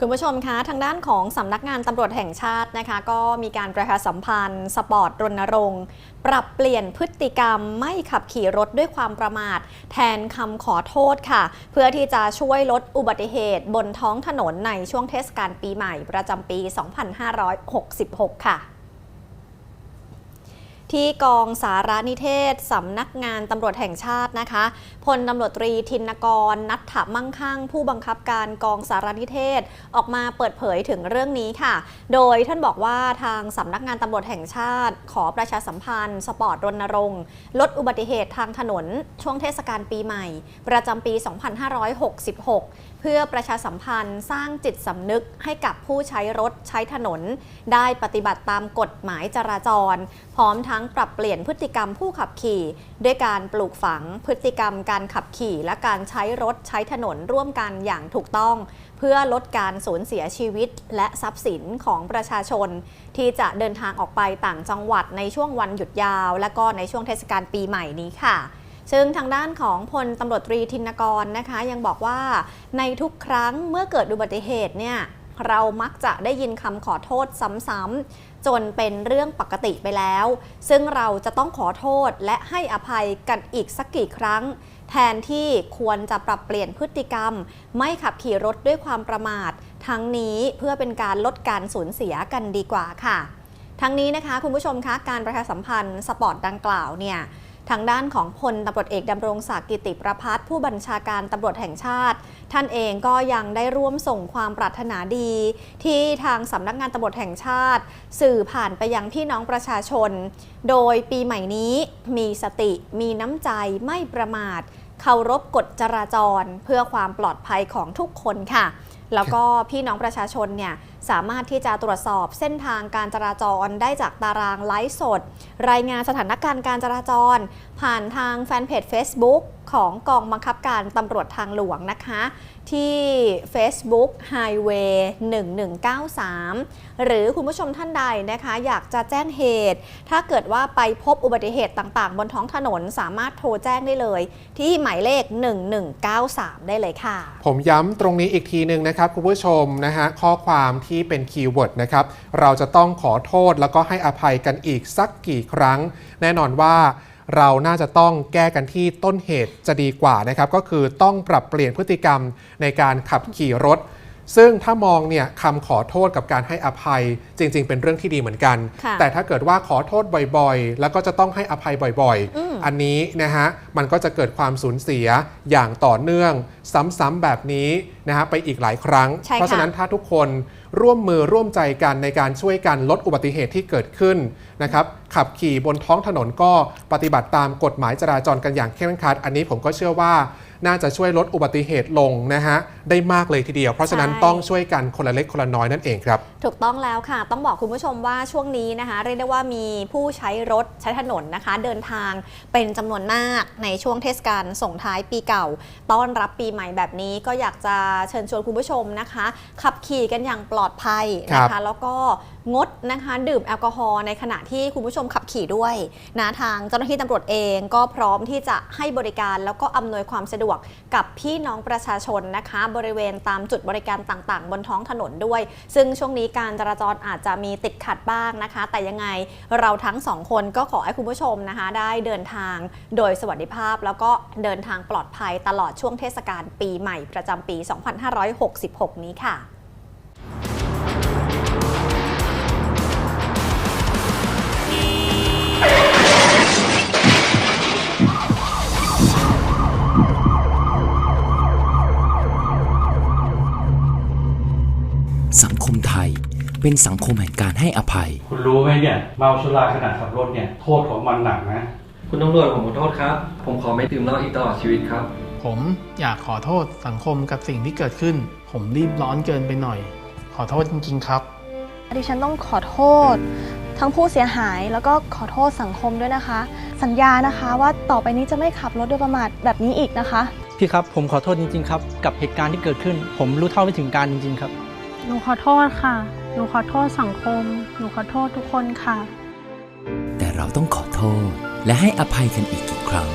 คุณผู้ชมคะทางด้านของสำนักงานตำรวจแห่งชาตินะคะ ก็มีการประชาสัมพันธ์สปอร์ตรณรงค์ปรับเปลี่ยนพฤติกรรมไม่ขับขี่รถด้วยความประมาท แทนคำขอโทษค่ะ เพื่อที่จะช่วยลดอุบัติเหตุบนท้องถนนในช่วงเทศกาลปีใหม่ประจำปี 2566 ค่ะ ที่กองสารนิเทศสำนักงานตำรวจแห่งชาตินะคะพลตำรวจตรีทินกร นัทถมั่งคั่ง ผู้บังคับการกองสารนิเทศออกมาเปิดเผยถึงเรื่องนี้ค่ะ โดยท่านบอกว่าทางสำนักงานตำรวจแห่งชาติ ขอประชาสัมพันธ์ สปอร์ตรณรงค์ลดอุบัติเหตุทางถนนช่วงเทศกาลปีใหม่ ประจำปี 2566เพื่อประชาสัมพันธ์สร้างจิตสำนึกให้กับผู้ใช้รถใช้ถนน ได้ปฏิบัติตามกฎหมายจราจร พร้อมทั้งปรับเปลี่ยนพฤติกรรมผู้ขับขี่ ด้วยการปลูกฝังพฤติกรรมการขับขี่ และการใช้รถใช้ถนนร่วมกันอย่างถูกต้อง เพื่อลดการสูญเสียชีวิต และทรัพย์สินของประชาชน ที่จะเดินทางออกไปต่างจังหวัดในช่วงวันหยุดยาว และก็ในช่วงเทศกาลปีใหม่นี้ค่ะ ซึ่งทางด้านของพลตำรวจตรีทินกรนะคะ ยังบอกว่าในทุกครั้งเมื่อเกิดอุบัติเหตุเนี่ยเรามักจะได้ยินคำขอโทษซ้ำๆ จนเป็นเรื่องปกติไปแล้ว ซึ่งเราจะต้องขอโทษและให้อภัยกันอีกสักกี่ครั้ง แทนที่ควรจะปรับเปลี่ยนพฤติกรรม ไม่ขับขี่รถด้วยความประมาท ทั้งนี้เพื่อเป็นการลดการสูญเสียกันดีกว่าค่ะ ทั้งนี้นะคะคุณผู้ชมคะการประชาสัมพันธ์สปอร์ตดังกล่าวเนี่ย ทางด้านของพลตำรวจเอกดำรงศักดิ์กิติประพัฒน์ผู้บัญชาการตำรวจแห่งชาติ ท่านเองก็ยังได้ร่วมส่งความปรารถนาดี ที่ทางสำนักงานตำรวจแห่งชาติ สื่อผ่านไปยังพี่น้องประชาชน โดยปีใหม่นี้มีสติมีน้ำใจไม่ประมาท เคารพกฎจราจรเพื่อความปลอดภัยของทุกคนค่ะ แล้วก็พี่น้องประชาชนเนี่ยสามารถที่จะตรวจสอบเส้นทางการจราจรได้จากตารางไลฟ์สด รายงานสถานการณ์การจราจร ผ่านทางแฟนเพจ Facebook ของกองบังคับการตำรวจทางหลวงนะคะ ที่ Facebook Highway 1193 หรือคุณผู้ชมท่านใดนะคะ อยากจะแจ้งเหตุ ถ้าเกิดว่าไปพบอุบัติเหตุต่างๆ บนท้องถนนสามารถโทรแจ้งได้เลย ที่หมายเลข 1193 ได้เลยค่ะ ผมย้ำตรงนี้อีกทีหนึ่งนะครับคุณผู้ชมนะฮะข้อความที่เป็นคีย์เวิร์ดนะครับเราจะต้องขอโทษแล้วก็ให้อภัยกันอีกสักกี่ครั้ง แน่นอนว่า เราน่าจะต้องแก้กันที่ต้นเหตุจะดีกว่านะครับก็คือต้องปรับเปลี่ยนพฤติกรรมในการขับขี่รถ ซึ่งถ้ามองเนี่ยคำขอโทษกับการให้อภัยจริง ๆ เป็นเรื่องที่ดีเหมือนกันค่ะแต่ถ้าเกิดว่าขอโทษบ่อยๆ แล้วก็จะต้องให้อภัยบ่อยอืมๆอันนี้นะฮะมันก็จะเกิดความสูญเสียอย่างต่อเนื่อง ซ้ำๆแบบนี้นะฮะไปอีกหลายครั้งใช่ค่ะเพราะฉะนั้นถ้าทุกคนร่วมมือร่วมใจกันในการช่วยกันลดอุบัติเหตุที่เกิดขึ้นนะครับ ขับขี่บนท้องถนนก็ปฏิบัติตามกฎหมายจราจรกันอย่างเคร่งครัด อันนี้ผมก็เชื่อว่าน่าจะช่วยลดอุบัติเหตุลงนะฮะ ได้มากเลยทีเดียว เพราะฉะนั้นใช่ต้องช่วยกันคนละเล็กคนละน้อยนั่นเองครับ ถูกต้องแล้วค่ะ ต้องบอกคุณผู้ชมว่าช่วงนี้นะคะ เรียกได้ว่ามีผู้ใช้รถใช้ถนนนะคะ เดินทางเป็นจำนวนมากในช่วงเทศกาลส่งท้ายปีเก่า ต้อนรับปีใหม่แบบนี้ก็อยากจะเชิญชวนคุณผู้ชมนะคะ ขับขี่กันอย่างปลอดภัยนะครัคะบแล้วก็งดนะคะดื่มแอลกอฮอล์ในขณะที่คุณผู้ชมขับขี่ด้วยนะทางเจ้าหน้าที่ตำรวจเองก็พร้อมที่จะให้บริการแล้วก็อำนวยความสะดวกกับพี่น้องประชาชนนะคะบริเวณตามจุดบริการต่างๆ บนท้องถนนด้วย ซึ่งช่วงนี้การจราจรอาจจะมีติดขัดบ้างนะคะ แต่ยังไงเราทั้งสองคนก็ขอให้คุณผู้ชมนะคะ ได้เดินทางโดยสวัสดิภาพ แล้วก็เดินทางปลอดภัยตลอดช่วงเทศกาลปีใหม่ประจำปี 2566 นี้ค่ะ เป็นสังคมแห่งการให้อภัย คุณรู้ไหมเนี่ยเมาสุราขณะขับรถเนี่ยโทษของมันหนักนะ คุณตำรวจผมขอโทษครับ ผมขอไม่ดื่มเหล้าอีกตลอดชีวิตครับ ผมอยากขอโทษสังคมกับสิ่งที่เกิดขึ้น ผมรีบร้อนเกินไปหน่อย ขอโทษจริง ๆ ครับ ดิฉันต้องขอโทษ ทั้งผู้เสียหายแล้วก็ขอโทษสังคมด้วยนะคะ สัญญานะคะว่าต่อไปนี้จะไม่ขับรถโดยประมาทแบบนี้อีกนะคะ พี่ครับผมขอโทษจริง ๆ ครับ กับเหตุการณ์ที่เกิดขึ้น ผมรู้เท่าไม่ถึงการจริง ๆ ครับ หนูขอโทษค่ะห นูขอโทษสังคม หนูขอโทษทุกคนค่ะ แต่เราต้องขอโทษและให้อภัยกันอีกกี่ครั้ง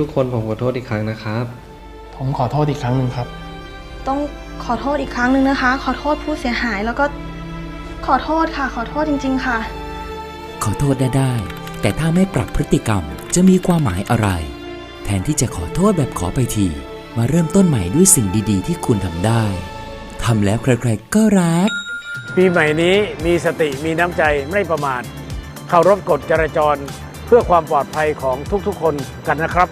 ทุกๆ คนผมขอโทษอีกครั้งนะครับ ผมขอโทษอีกครั้งหนึ่งครับ ต้องขอโทษอีกครั้งหนึ่งนะคะ ขอโทษผู้เสียหายแล้วก็ขอโทษค่ะ ขอโทษจริง ๆ ค่ะ ขอโทษได้ได้ แต่ถ้าไม่ปรับพฤติกรรมจะมีความหมายอะไร แทนที่จะขอโทษแบบขอไปที มาเริ่มต้นใหม่ด้วยสิ่งดีๆ ที่คุณทำได้ทำแล้วใครๆก็รัก ปีใหม่นี้มีสติมีน้ำใจไม่ประมาทเคารพกฎจราจร เพื่อความปลอดภัยของทุกๆคนกันนะครับ